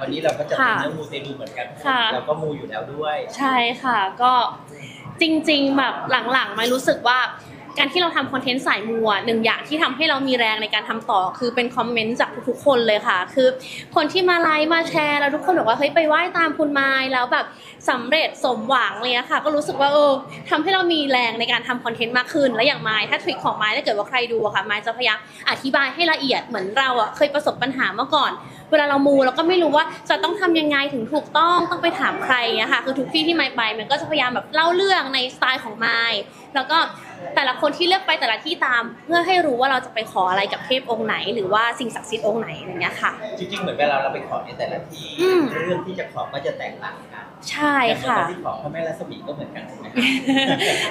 วันนี้เราก็จะเป็นค่ะเรื่องมูเตลูเหมือนกันค่ะเราก็มูอยู่แล้วด้วย ใช่ค่ะก็จริง ๆ แบบหลังๆไม่รู้สึกว่า การที่เราทำคอนเทนต์สายมัวหนึ่งอย่างที่ทำให้เรามีแรงในการทำต่อ คือเป็นคอมเมนต์จากทุกๆคนเลยค่ะ คือคนที่มาไลค์มาแชร์แล้วทุกคนบอกว่าเฮ้ยไปไหว้ตามคุณไม้แล้วแบบสำเร็จสมหวังเลยอะค่ะก็รู้สึกว่าเออทำให้เรามีแรงในการทำคอนเทนต์มากขึ้น และอย่างไม้ถ้าทริคของไม้ถ้าเกิดว่าใครดูอะค่ะไม้จะพยายามอธิบายให้ละเอียดเหมือนเราอะเคยประสบปัญหาเมื่อก่อน เวลาเรามูเราก็ไม่รู้ว่าจะต้องทำยังไงถึงถูกต้องต้องไปถามใครเงี้ยค่ะคือทุกที่ที่ไมค์ไปมันก็จะพยายามแบบเล่าเรื่องในสไตล์ของไมค์แล้วก็ แต่ละคนที่เลือกไปแต่ละที่ตาม เพื่อให้รู้ว่าเราจะไปขออะไรกับเทพองค์ไหน หรือว่าสิ่งศักดิ์สิทธิ์องค์ไหนอะไรเงี้ยค่ะ จริงๆเหมือนเวลาเราไปขอในแต่ละที่อืม เรื่องที่จะขอก็จะแตกต่างกันใช่ค่ะ อย่างตอนที่ขอพระแม่รัศมีก็เหมือนกันใช่ไหม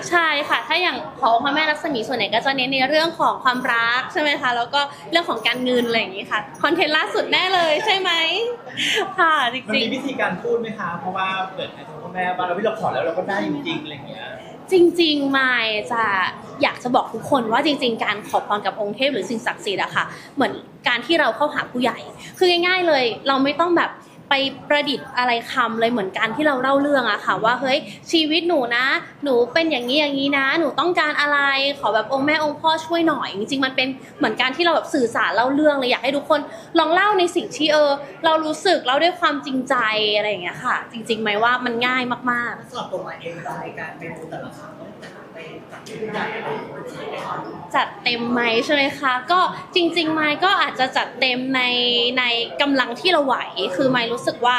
ใช่ค่ะ ถ้าอย่างของพระแม่ลักษมีส่วนใหญ่ก็จะเน้นในเรื่องของความรักใช่ไหมคะ แล้วก็เรื่องของการเงินอะไรอย่างนี้ค่ะคอนเทนต์ล่าสุดแน่เลยใช่ไหมค่ะจมันริงมีๆวิธีการพูดไหมคะเพราะว่าเปิดในทางพ่อแม่ว่าเราที่เราขอแล้วเราก็ได้จริงๆอะไรอย่างเงี้ย จริงๆไม่จะอยากจะบอกทุกคนว่าจริง ๆ การขอพรกับองค์เทพหรือสิ่งศักดิ์สิทธิ์อะค่ะ เหมือนการที่เราเข้าหาผู้ใหญ่ คือง่าย ๆเลย เราไม่ต้องแบบ ไปประดิษฐ์อะไรคำเลยเหมือนการที่เราเล่าเรื่องอะค่ะ ว่าเฮ้ยชีวิตหนูนะ หนูเป็นอย่างนี้อย่างนี้นะ หนูต้องการอะไร ขอแบบองค์แม่องค์พ่อช่วยหน่อย จริงๆมันเป็นเหมือนการที่เราแบบสื่อสารเล่าเรื่องเลยอยากให้ทุกคนลองเล่าในสิ่งที่เออ เรารู้สึกเล่าด้วยความจริงใจอะไรอย่างเงี้ยค่ะ จริงๆไหมว่ามันง่ายมากๆสำหรับตัวมาเองในการไปดูแต่ละครั้งต้องไป จัดเต็มไหมใช่ไหมคะ ก็จริงๆไมค์ก็อาจจะจัดเต็มในในกำลังที่เราไหว คือไมค์รู้สึกว่า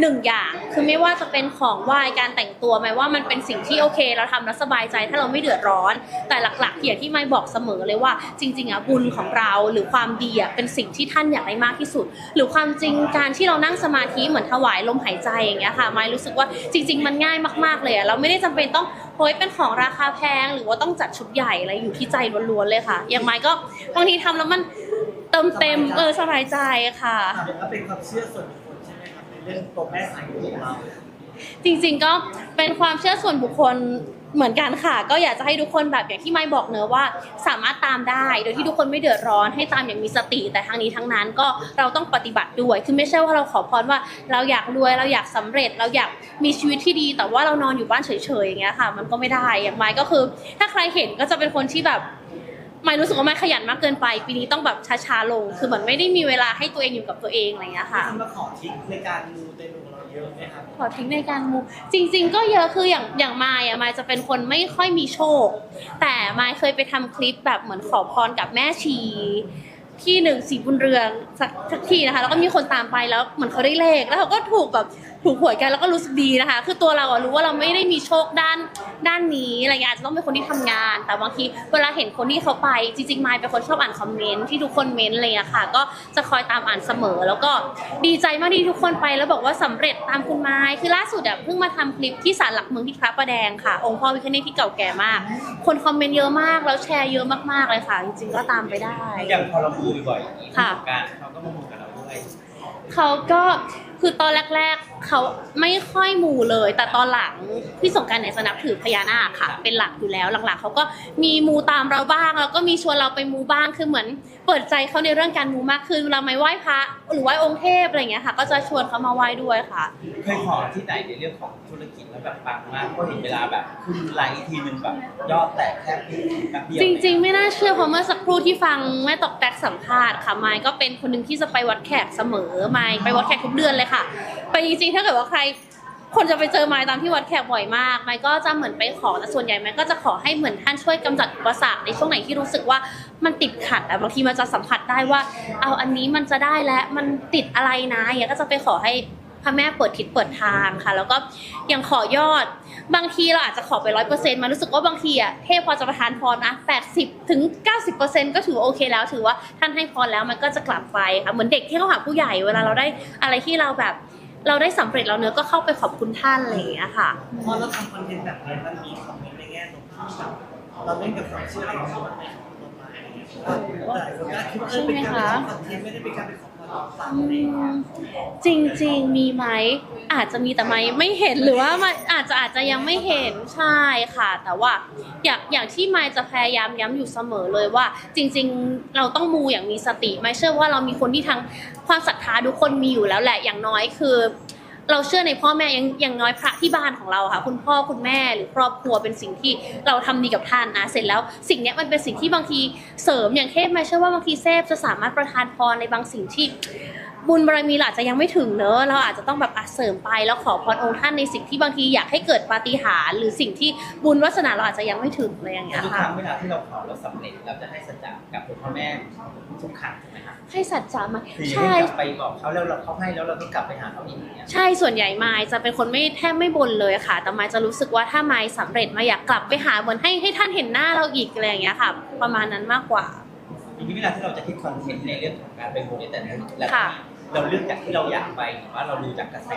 หนึ่งอย่างคือไม่ว่าจะเป็นของไหว้การแต่งตัวไมค์ว่ามันเป็นสิ่งที่โอเค เราทำแล้วสบายใจถ้าเราไม่เดือดร้อน แต่หลักๆอย่างที่ไมค์บอกเสมอเลยว่า จริงๆอะบุญของเราหรือความดีอะเป็นสิ่งที่ท่านอยากได้มากที่สุด หรือความจริงการที่เรานั่งสมาธิเหมือนถวายลมหายใจอย่างเงี้ยค่ะไมค์รู้สึกว่าจริง ๆ มันง่ายมากๆเลยอะเราไม่ได้จำเป็นต้องโฮ้ยเป็นของราคาแพง หรือว่าต้องจัดชุดใหญ่อะไรอยู่ที่ใจล้วนๆเลยค่ะ อย่างไมค์ก็บางทีทำแล้วมันเติมเต็มเออสบายใจค่ะถามว่าเป็นความเชื่อส่วน บุคคลใช่ไหมครับในเรื่องตัวแม่สายของเราจริงๆก็เป็นความเชื่อส่วนบุคคลเหมือนกันค่ะ ก็อยากจะให้ทุกคนแบบอย่างที่ไม่บอกเนอะว่า สามารถตามได้ โดยที่ทุกคนไม่เดือดร้อนให้ตามอย่างมีสติ แต่ทั้งนี้ทั้งนั้นก็เราต้องปฏิบัติด้วย คือไม่ใช่ว่าเราขอพรว่าเราอยากรวยเราอยากสำเร็จ เราอยากมีชีวิตที่ดี แต่ว่าเรานอนอยู่บ้านเฉยๆอย่างเงี้ยค่ะ มันก็ไม่ได้อย่างไม้ก็คือ ถ้าใครเห็นก็จะเป็นคนที่แบบ ไม่รู้สึกว่าไม่ขยันมากเกินไป ปีนี้ต้องแบบช้าๆลง คือเหมือนไม่ได้มีเวลาให้ตัวเองอยู่กับตัวเองอะไรอย่างเงี้ยค่ะคุณมาขอทิกในการมูเตลูเราเยอะไหมครับขอทิ้งในการมูจริง ๆ ก็เยอะคืออย่างอย่างมายอะมายจะเป็นคนไม่ค่อยมีโชค แต่มายเคยไปทำคลิปแบบเหมือนขอพรกับแม่ชีที่หนึ่งสีบุญเรืองสักสักทีนะคะ แล้วก็มีคนตามไปแล้วเหมือนเขาได้เลขแล้วเขาก็ถูกแบบ ถูกหวยกันแล้วก็รู้สึกดีนะคะ คือตัวเราอะรู้ว่าเราไม่ได้มีโชคด้านด้านนี้อะไรเงี้ยอาจจะต้องเป็นคนที่ทำงาน แต่บางทีเวลาเห็นคนที่เขาไปจริงๆมายเป็นคนชอบอ่านคอมเมนต์ที่ทุกคนเม้นต์อะไรเงี้ยค่ะ ก็จะคอยตามอ่านเสมอ แล้วก็ดีใจมากที่ทุกคนไปแล้วบอกว่าสำเร็จตามคุณไม้คือล่าสุดอะเพิ่งมาทำคลิปที่ศาลหลักเมืองที่พระประแดงค่ะ องค์พ่อวิคเนตที่เก่าแก่มาก คนคอมเมนต์เยอะมากแล้วแชร์เยอะมากๆเลยค่ะ จริงๆก็ตามไปได้ อย่างพอเรามูบ่อยๆอย่างนี้ค่ะ การเขาก็มามูกับเราด้วย เขาก็คือตอนแรก ๆ เขาไม่ค่อยมูเลย แต่ตอนหลังพี่สงกรารเนี่ยจะนับถือพญานาคค่ะ เป็นหลักอยู่แล้วหลังๆเขาก็มีมูตามเราบ้าง แล้วก็มีชวนเราไปมูบ้างคือเหมือน เปิดใจเขาในเรื่องการมูมากขึ้นเราไม่ไหว้พระหรือไหว้องค์เทพอะไรอย่างเงี้ยค่ะ ก็จะชวนเขามาไหว้ด้วยค่ะเคยขอที่ไหนในเรื่องของธุรกิจแล้วแบบปังมากก็เห็นเวลาแบบขึ้นไลฟ์ทีนึงแบบยอดแตกแค่แป๊บเดียวจริง ๆ ไม่น่าเชื่อเพราะเมื่อสักครู่ที่ฟังแม่ตอกแตกสัมภาษณ์ค่ะไมค์ก็เป็นคนหนึ่งที่จะไปวัดแขกเสมอไมค์ไปวัดแขกทุกเดือนเลยค่ะ ไปจริงๆถ้าเกิดว่าใคร คนจะไปเจอไมค์ตามที่วัดแขกบ่อยมากไมค์ก็จะเหมือนไปขอแต่ส่วนใหญ่ไมค์ก็จะขอให้เหมือนท่านช่วยกำจัดอุปสรรคในช่วงไหนที่รู้สึกว่ามันติดขัดอะบางทีมันจะสัมผัสได้ว่า เอาอันนี้มันจะได้แล้วมันติดอะไรนะอย่างเงี้ยก็จะไปขอให้พระแม่เปิดทิศเปิดทางค่ะ แล้วก็ยังขอยอด บางทีเราอาจจะขอไปร้อยเปอร์เซ็นต์มารู้สึกว่าบางทีอะเทพพอจะประทานพรนะแปดสิบถึงเก้าสิบเปอร์เซ็นต์ก็ถือโอเคแล้ว ถือว่าท่านให้พรแล้วมันก็จะกลับไปค่ะเหมือนเด็กที่เขาหาผู้ใหญ่เวลาเราได้อะไรที่เราแบบ เราได้สำเร็จแล้วเนื้อะก็เข้าไปขอบคุณท่านอะไรอย่างเงี้ยค่ะพอเราทำคอนเทนต์แบบนี้มันมีคอมเมนต์ในแง่ลบที่แบบเราเล่นกับความเชื่อของเราในตัวหมายอะไรอย่างเงี้ยว่าหลายคนก็คิดว่าเออเป็นการไปขอคอนเทนต์ไม่ได้เป็นการไปขอพรฝันอะ จริงจริงมีไหมอาจจะมีแต่ไม่ไม่เห็นหรือว่ามันอาจจะอาจจะยังไม่เห็นใช่ค่ะ แต่ว่าอย่างอย่างที่ไม่จะพยายามย้ำอยู่เสมอเลยว่า จริง ๆ เราต้องมูอย่างมีสติไม่เชื่อว่าเรามีคนที่ทั้งความศรัทธาทุกคนมีอยู่แล้วแหละอย่างน้อยคือ เราเชื่อในพ่อแม่อย่างอย่างน้อยพระที่บ้านของเราค่ะ คุณพ่อคุณแม่หรือครอบครัวเป็นสิ่งที่เราทำดีกับท่านนะเสร็จแล้วสิ่งนี้มันเป็นสิ่งที่บางทีเสริมอย่างเทพไม่เชื่อว่าบางทีเทพจะสามารถประทานพรในบางสิ่งที่ บุญบารมีเราอาจจะยังไม่ถึงเนอะเราอาจจะต้องแบบอะเสริมไปแล้วขอพรองค์ท่านในสิ่งที่บางทีอยากให้เกิดปาฏิหาริย์หรือสิ่งที่บุญวาสนาเราอาจจะยังไม่ถึงอะไรอย่างเงี้ยทุกคค่ะ รั้งเวลาที่เราขอเราสำเร็จเราจะให้สัจจะกับคุณพ่อแม่ทุกครั้งถูกไหมคะให้สัจจะมาคือยังใช่ให้กลับไปบอกเขาแล้วเราเขาให้แล้วเราต้องกลับไปหาเขาอีกอย่างเงี้ย ใช่ส่วนใหญ่ไมายจะเป็นคนไม่แทบไม่บ่นเลยค่ะ แต่ไมายจะรู้สึกว่าถ้าไมายสำเร็จมาอยากกลับไปหาเหมือนให้ให้ท่านเห็นหน้าเราอีกอะไรอย่างเงี้ยค่ะ ประมาณนั้นมากกว่า ทีนี้เวลาที่เราจะคิดคอนเทนต์ในเรื่องของการไปมูในแต่ละแต่ละค่ะ ที่เราเลือกจากที่เราอยากไปหรือว่าเราดูจากกระแส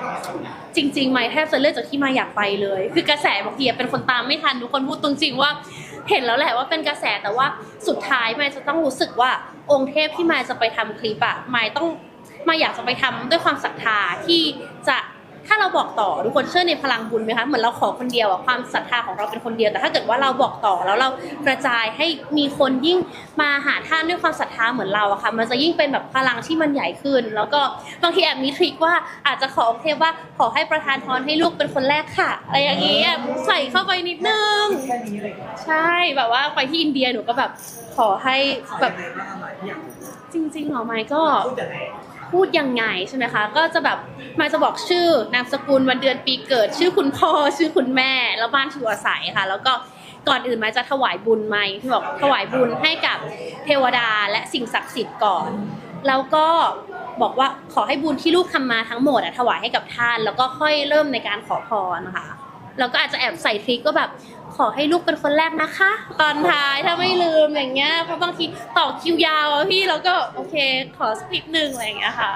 จริงๆไม่แทบจะเลือกจากที่มาอยากไปเลย คือกระแสบางทีเป็นคนตามไม่ทันทุกคนพูดตรงจริงว่า เห็นแล้วแหละว่าเป็นกระแสแต่ว่าสุดท้ายไม่จะต้องรู้สึกว่าองค์เทพที่มายจะไปทำคลิปอะมายต้องมาอยากจะไปทำด้วยความศรัทธาที่จะ ถ้าเราบอกต่อทุกคนเชื่อในพลังบุญไหมคะ เหมือนเราขอคนเดียวอะความศรัทธาของเราเป็นคนเดียว แต่ถ้าเกิดว่าเราบอกต่อแล้วเรากระจายให้มีคนยิ่งมาหาท่านด้วยความศรัทธาเหมือนเราอะค่ะ มันจะยิ่งเป็นแบบพลังที่มันใหญ่ขึ้น แล้วก็บางทีแอบมีทริคว่าอาจจะขอองค์เทพว่าขอให้ประทานพรให้ลูกเป็นคนแรกค่ะ อะไรอย่างนี้แอบใส่เข้าไปนิดนึง ใช่แบบว่าไปที่อินเดียหนูก็แบบขอให้แบบบบไหนว่าอร่อยที่อยากรู้จริงๆเหรอไมค์ก็ พูดยังไงใช่ไหมคะ ก็จะแบบมค์จะบอกชื่อนามสกุลวันเดือนปีเกิด ชื่อคุณพ่อชื่อคุณแม่ แล้วบ้านที่อยู่อาศัยค่ะ แล้วก็ก่อนอื่นไมค์จะถวายบุญไหมที่บอกถวายบุญให้กับเทวดาและสิ่งศักดิ์สิทธิ์ก่อน แล้วก็บอกว่าขอให้บุญที่ลูกทำมาทั้งหมดอะถวายให้กับท่าน แล้วก็ค่อยเริ่มในการขอพรนะคะ แล้วก็อาจจะแอบใส่ทริคก็แบบขอให้ลูกเป็นคนแรกนะคะ ตอนท้ายถ้าไม่ลืมอย่างเงี้ยเพราะบางทีต่อคิวยาวอะพี่เราก็โอเคขอสักนิดนึงอะไรอย่างเงี้ยค่ะ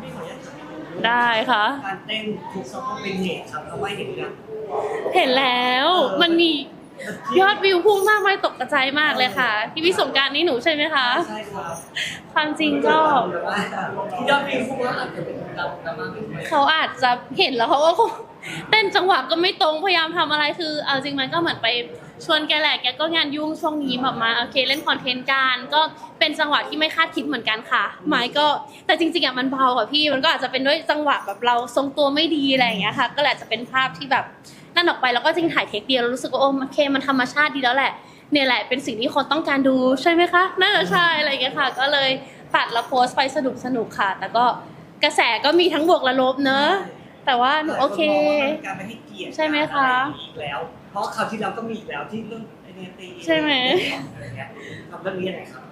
ไม่ขออนุญาตถามอีกนิดนึงได้ค่ะ การเต้นทุกสะโพกเป็นเหตุครับเพราะว่าเห็นกันเห็นแล้วมันมียอดวิวพุ่งมากไม่ตกกระจายมากเลยค่ะที่พี่สงกรารนี่หนูใช่ไหมคะ ใช่ครับความจริงก็แบบว่ายอดวิวพุ่งแล้วอาจจะเป็นดราม่าไปด้วย เขาอาจจะเห็นแล้วเขาก็คงเต้นจังหวะก็ไม่ตรงพยายามทำอะไรคือเอาจริงมันก็เหมือนไปชวนแกแหละแกก็งานยุ่งช่วงนี้แบบมาโอเคเล่นคอนเทนต์กันก็เป็นจังหวะที่ไม่คาดคิดเหมือนกันค่ะหมายก็แต่จริงๆอะมันเบากว่าพี่มันก็อาจจะเป็นด้วยจังหวะแบบเราทรงตัวไม่ดีอะไรอย่างเงี้ยค่ะ ก็เลยอาจะเป็นภาพที่แบบนั่นออกไปแล้วก็จริงถ่ายเทคเดียวรู้สึกว่าโอ้โอเคมันธรรมชาติดีแล้วแหละเนี่ยแหละเป็นสิ่งที่คนต้องการดูใช่ไหมคะน่าจะใช่อะไรอย่างเงี้ยค่ะ ก็เลยตัดแล้วโพสต์ไปสนุกสนุกค่ะ แต่ก็ กระแสก็มีทั้งบวกและลบเนอะ แต่ว่าหนูโอเคการไม่ให้เกียรติใช่ไหมคะ อีกแล้ว เพราะคราวที่แล้วก็มีอีกแล้วที่เรื่องไอเดียตีใช่ไหม อะไรเงี้ยทำเรื่องนี้ยังไงครับ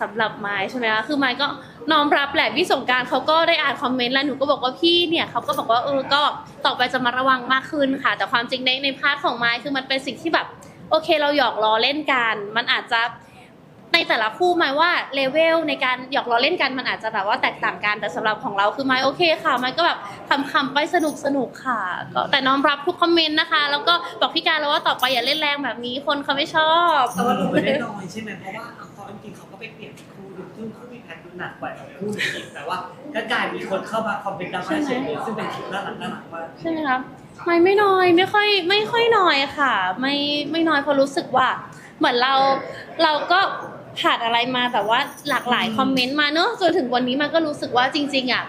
สำหรับไม้ใช่ไหมคะคือไม้ก็น้อมรับแหละพี่สงกรารเขาก็ได้อ่านคอมเมนต์แล้วหนูก็บอกว่าพี่เนี่ยเขาก็บอกว่าเออก็ต่อไปจะมาระวังมากขึ้นค่ะ แต่ความจริงในในพาร์ทของไม้คือมันเป็นสิ่งที่แบบ โอเคเราหยอกล้อเล่นกัน มันอาจจะ ในแต่ละคู่หมายว่าเลเวลในการหยอกล้อเล่นกันมันอาจจะแบบว่าแตกต่างกันแต่สำหรับของเราคือไม้โอเคค่ะไม้ก็แบบคำๆไปสนุกสนุกๆค่ะก็แต่น้อมรับทุกคอมเมนต์นะคะ แล้วก็บอกพี่การแล้วว่าต่อไปอย่าเล่นแรงแบบนี้คนเขาไม่ชอบแต่ว่าหนูไม่ได้น้อยใช่ไหมเพราะว่าเอาเขาจริงๆเขาก็ไปเปลี่ยนคู่ดูซึ่งคู่มีแพทดูหนักกว่าคู่อื่นแต่ว่าก็กลายมีคนเข้ามาคอมเมนต์ดราม่าเฉยเลยซึ่งเป็นคลิปน่ารักน่ารักมากใช่ไหมคะไม่ไม่น้อยไม่ค่อยไม่ค่อยน้อยค่ะ ไม่ไม่น้อยเพราะรู้สึกว่า เหมือนเราเราก็ ผ่านอะไรมาแบบว่าหลากหลายคอมเมนต์มาเนอะจนถึงวันนี้มันก็รู้สึกว่าจริง ๆอะ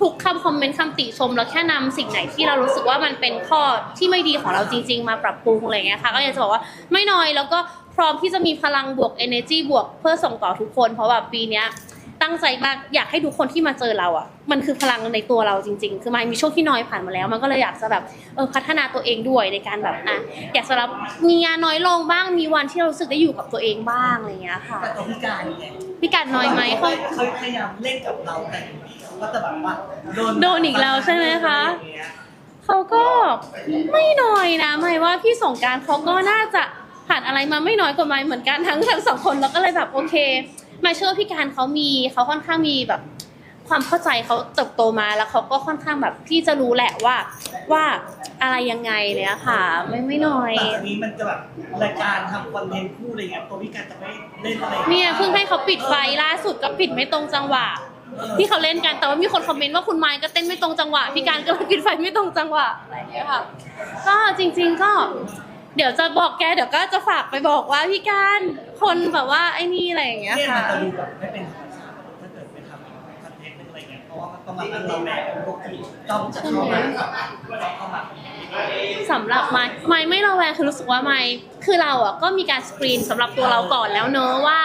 ทุกคำคอมเมนต์คำติชมเราแค่นำสิ่งไหนที่เรารู้สึกว่ามันเป็นข้อที่ไม่ดีของเราจริง ๆ มาปรับปรุงอะไรเงี้ยค่ะก็อยากจะบอกว่าไม่น้อยแล้วก็พร้อมที่จะมีพลังบวก energy บวกเพื่อส่งต่อทุกคน เพราะว่าปีเนี้ย ตั้งใจมากอยากให้ทุกคนที่มาเจอเราอะ มันคือพลังในตัวเราจริง ๆ คือมันมีช่วงที่น้อยผ่านมาแล้ว มันก็เลยอยากจะแบบเออพัฒนาตัวเองด้วยในการแบบอะอยากจะรับมีงานน้อยลงบ้างมีวันที่เรารู้สึกได้อยู่กับตัวเองบ้างอะไรอย่างเงี้ยค่ะแต่ตัวพี่การเนี่ยพี่กัดน้อยไหมเขาเขาพยายามเล่นกับเราแต่อยู่ดีเขาก็จะแบบว่าโดนโดนอีกแล้วใช่ไหมคะอย่างเงี้ยเขาก็ไม่น้อยนะหมายว่าพี่สงกรารเขาก็น่าจะผ่านอะไรมาไม่น้อยกว่าไมายเหมือนกันทั้งทั้งสองคนแล้วก็เลยแบบโอเคห มายเชื่อว่าพี่การเขามีเขาค่อนข้างมีแบบความเข้าใจเขาเติบโตมาแล้วเขาก็ค่อนข้างแบบที่จะรู้แหละว่าว่าอะไรยังไงเนี่ยค่ะ ไม่ไม่น้อยหลังจากนี้มันจะแบบรายการทำคอนเทนต์คู่อะไรเงี้ยตัวพี่การจะไม่เล่นอะไรเนี่ยเพิ่งให้เขาปิดไฟล่าสุดก็ปิดไม่ตรงจังหวะ ที่เขาเล่นกันแต่ว่ามีคนคอมเมนต์ว่าคุณไมค์ก็เต้นไม่ตรงจังหวะพี่การก็กินไฟไม่ตรงจังหวะอะไรอย่างเงี้ยค่ะก็จริง ๆก็ เดี๋ยวจะบอกแกเดี๋ยวก็จะฝากไปบอกว่าพี่การ คนแบบว่าไอ้นี่อะไรอย่างเงี้ยเนี่ยมัค่ะนจะดูแบบไม่เป็นธรรมชาติถ้าเกิดไปทำคอนเทนต์เป็นอะไรเงี้ย เพราะว่ามันต้องมาตั้งเราแบกพวกที่จ้องจะเข้ามาจ้องเข้ามาสำหรับไมค์ไมค์ไม่ระแวงคือรู้สึกว่าไมค์คือเราอะก็มีการสกรีนสำหรับตัวเราก่อนแล้วเนอะว่า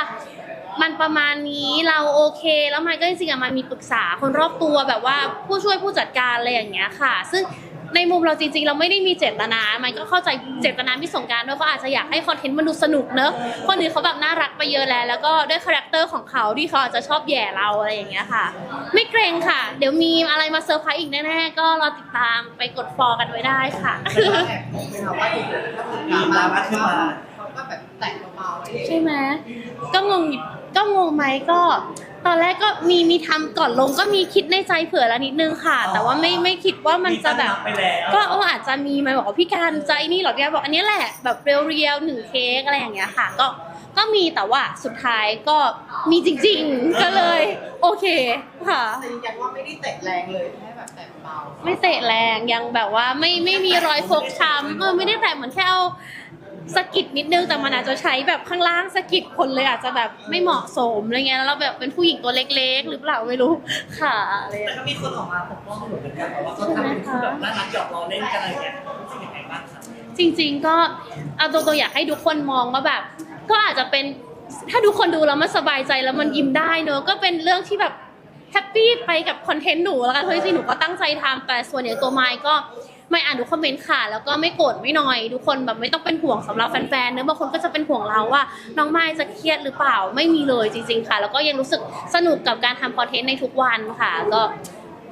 มันประมาณนี้เราโอเค แล้วไมค์ก็จริงๆอะมันมีปรึกษาคนรอบตัวแบบว่าผู้ช่วยผู้จัดการอะไรอย่างเงี้ยค่ะ ซึ่ง ในมุมเราจริงๆ เราไม่ได้มีเจตนา มันก็เข้าใจเจตนาพี่สงกรารด้วยเขาอาจจะอยากให้คอนเทนต์มันดูสนุกเนอะคนอื่นเขาแบบน่ารักไปเยอะแล้ว แล้วก็ด้วยคาแรคเตอร์ของเขาที่เขาอาจจะชอบแย่เราอะไรอย่างเงี้ยค่ะ ไม่เกรงค่ะ เดี๋ยวมีอะไรมาเซอร์ไพรส์อีกแน่ๆ ก็รอติดตามไปกดฟอลกันไว้ได้ค่ะเป็นว่าแอบงงไหมครับว่าอยู่ๆมีดราม่าขึ้นมาเขาก็แบบแต่งเบาๆเองใช่ไหมก็งงอยู่ก็งงไหมก็ ตอนแรกก็มีมีทำก่อนลงก็มีคิดในใจเผื่อแล้วนิดนึงค่ะ แต่ว่าไม่ไม่คิดว่ามันจะแบบ ไปแล้วก็เอออาจจะมีมาบอกว่าพี่การใจนี่เหรอพี่การบอกอันนี้แหละแบบเรียวๆหนึ่งเค้กอะไรอย่างเงี้ยค่ะ ก็ก็มีแต่ว่าสุดท้ายก็มีจริงๆ ก็เลย โอเคค่ะ แต่ยืนยันว่าไม่ได้เตะแรงเลยแค่แบบแต่เบา ไม่เตะแรงยังแบบว่าไม่ไม่มีรอยฟกช้ำเออไม่ได้แตะเหมือนแค่เอา สะกิดนิดนึงแต่มันอาจจะใช้แบบข้างล่างสะกิดคนเลยอาจจะแบบไม่เหมาะสมอะไรเงี้ยแล้วเราแบบเป็นผู้หญิงตัวเล็กๆ หรือเปล่าไม่รู้ค่ะอะไรแต่เงี้ยก็มีคนออกมาปกป้องหนูเหมือนกันแต่ว่าเขาทำเป็นคู่แบบน่ารักหยอกล้อเล่นกันอะไรเงี้ยรู้สึกยังไงบ้างครับจริง ๆ ก็เอาตัวตัวอยากให้ทุกคนมองว่าแบบ ก็อาจจะเป็นถ้าทุกคนดูแล้วมันสบายใจแล้วมันยิ้มได้เนอะก็เป็นเรื่องที่แบบแฮปปี้ไปกับคอนเทนต์หนูแล้วกันเพราะจริงหนูก็ตั้งใจทำแต่ส่วนใหญ่ตัวไมค์ก็ ไม่อ่านทุกคอมเมนต์ค่ะ แล้วก็ไม่โกรธไม่น้อย ทุกคนแบบไม่ต้องเป็นห่วงสำหรับแฟนๆเนื้อบางคนก็จะเป็นห่วงเราว่า น้องไม้จะเครียดหรือเปล่าไม่มีเลยจริง ๆ ค่ะ แล้วก็ยังรู้สึกสนุกกับการทำคอนเทนต์ในทุกวันค่ะ ก็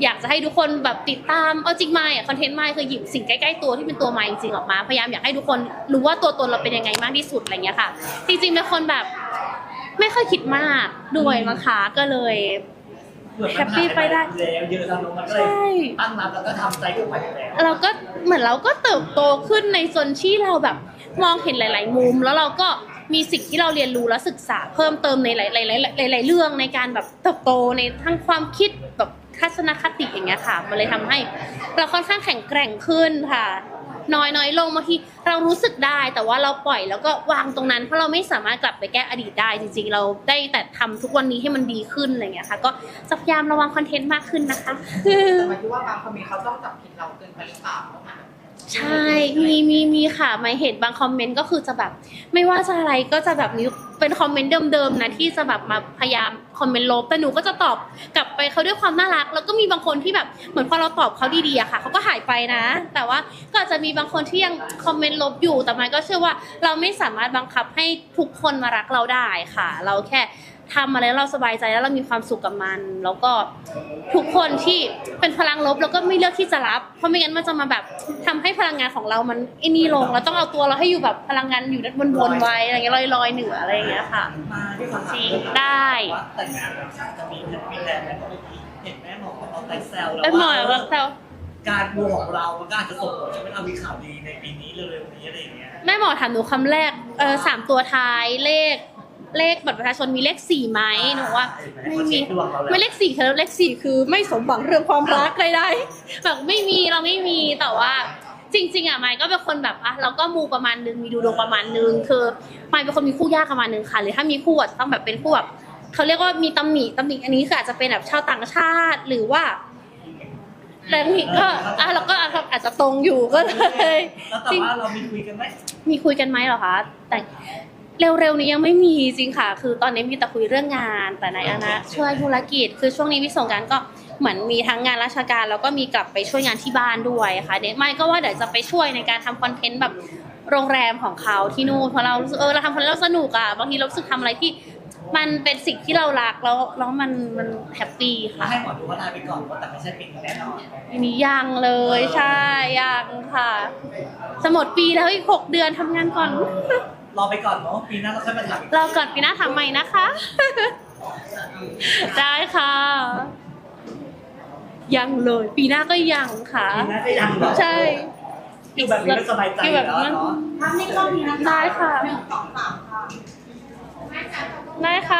อยากจะให้ทุกคนแบบติดตามเอาจริงไม้อะคอนเทนต์ไม้คือหยิบสิ่งใกล้ๆตัวที่เป็นตัวไม้จริงๆออกมาพยายามอยากให้ทุกคนรู้ว่าตัวตนเราเป็นยังไงมากที่สุดอะไรเงี้ยค่ะ จริงๆเป็นคนแบบไม่ค่อยคิดมากด้วยมั้งคะก็เลย แฮปปี้ไปได้ แล้วเยอะแล้วมันก็เลใช่ยตั้งรับแล้วก็ทำใจกับมันแล้ว เราก็เหมือนเราก็เติบโตขึ้นในส่วนที่เราแบบมองเห็นหลาย ๆ มุม แล้วเราก็มีสิ่งที่เราเรียนรู้และศึกษาเพิ่มเติมในหลายๆหลายๆหลายๆเรื่องในการแบบเติบโตในทั้งความคิดแบบทัศนคติอย่างเงี้ยค่ะ มันเลยทำให้ เราค่อนข้างแข็งแกร่งขึ้นค่ะ น้อยน้อยลงบางทีเรารู้สึกได้แต่ว่าเราปล่อยแล้วก็วางตรงนั้นเพราะเราไม่สามารถกลับไปแก้อดีตได้จริง ๆ เราได้แต่ทำทุกวันนี้ให้มันดีขึ้นอะไรอย่างเงี้ยค่ะ ก็จะพยายามระวังคอนเทนต์มากขึ้นนะคะ แต่หมายถึงว่าบางคอมเมนต์เขาต้องจับผิดเราเกินไปหรือเปล่า ใช่มีมีมีค่ะไม่เห็นบางคอมเมนต์ก็คือจะแบบ ไม่ว่าจะอะไรก็จะแบบมีเป็นคอมเมนต์เดิมๆนะที่จะแบบมาพยายามคอมเมนต์ลบแต่หนูก็จะตอบกลับไปเขาด้วยความน่ารัก แล้วก็มีบางคนที่แบบเหมือนพอเราตอบเขาดีๆอะค่ะเขาก็หายไปนะ แต่ว่าก็อาจจะมีบางคนที่ยังคอมเมนต์ลบอยู่แต่มันก็เชื่อว่าเราไม่สามารถบังคับให้ทุกคนมารักเราได้ค่ะ เราแค่ ทำอะไรแล้วเราสบายใจแล้วเรามีความสุขกับมัน แล้วก็ทุกคนที่เป็นพลังลบแล้วก็ไม่เลือกที่จะรับ เพราะไม่งั้นมันจะมาแบบทำให้พลังงานของเรามันไอ้นี่ลงเราต้องเอาตัวเราให้อยู่แบบพลังงานอยู่ด้านบนๆไว้อะไรเงี้ยลอยๆเหนืออะไรอย่างเงี้ยค่ะ มาที่ความจริงได้ ว่าแต่งงานแล้วจะมีมีแรงไหมเห็นแม่หมอเอาแต่แซวแล้วเป็นหมอว่าแบบแซวการมูของเรามันก็อาจจะส่งผลทำให้เรามีข่าวดีในปีนี้เร็วๆนี้อะไรอย่างเงี้ย แม่หมอถามหนูคำแรกเออสามตัวท้ายเลข เลขบัตรประชาชนมีเลขสี่ไหมหนูว่าไม่มีดวงเราแล้วไม่เลขสี่คือเลขสี่คือไม่สมหวังเรื่องความรักใดๆแบบไม่มีเราไม่มีแต่ว่าจริงๆอะไมค์ก็เป็นคนแบบอะเราก็มูประมาณนึงมีดูดวงประมาณนึงคือไมค์เป็นคนมีคู่ยากประมาณนึงค่ะหรือถ้ามีคู่อะต้องแบบเป็นคู่แบบเขาเรียกว่ามีตำหนิตำหนิอันนี้คืออาจจะเป็นแบบชาวต่างชาติหรือว่าแต่บางทีก็อะเราก็อาจจะตรงอยู่ก็เลยแล้วแต่ว่าเรามีคุยกันไหมมีคุยกันไหมเหรอคะแต่ เร็วๆนี้ยังไม่มีจริงค่ะ คือตอนนี้มีแต่คุยเรื่องงาน แต่ในอนาคตช่วยธุรกิจ คือช่วงนี้วิสงกรารก็เหมือนมีทั้งงานราชการ แล้วก็มีกลับไปช่วยงานที่บ้านด้วยค่ะเดี๋ยวไม่ก็ว่าเดี๋ยวจะไปช่วยในการทำคอนเทนต์แบบโรงแรมของเขาที่นู่นเพราะเรารู้สึกเออเราทำคอนเทนต์แล้วสนุกอะบางทีเรารู้สึกทำอะไรที่ มันเป็นสิ่งที่เรารักแล้วแล้วมันมันแฮปปี้แล้วค่ะให้หมอดูว่าทายไปก่อนว่าแต่ไม่ใช่ปีนี้แน่นอนอันนี้ยังเลยใช่ยังค่ะจะหมดปีแล้วอีกหกเดือนทำงานก่อน รอไปก่อนเนาะปีหน้าเราค่อยมาถามอีกรอก่อนปีหน้าทำใหม่นะคะ ได้ค่ะ ยังเลย ปีหน้าก็ยังค่ะ ปีหน้าก็ยังเหรอใช่อยู่แบบนี้ก็สบายใจอยู่แล้วเนาะภาพนี้กล้องนี้นะคะได้ค่ะ หนึ่งสองสามค่ะ ได้ค่ะ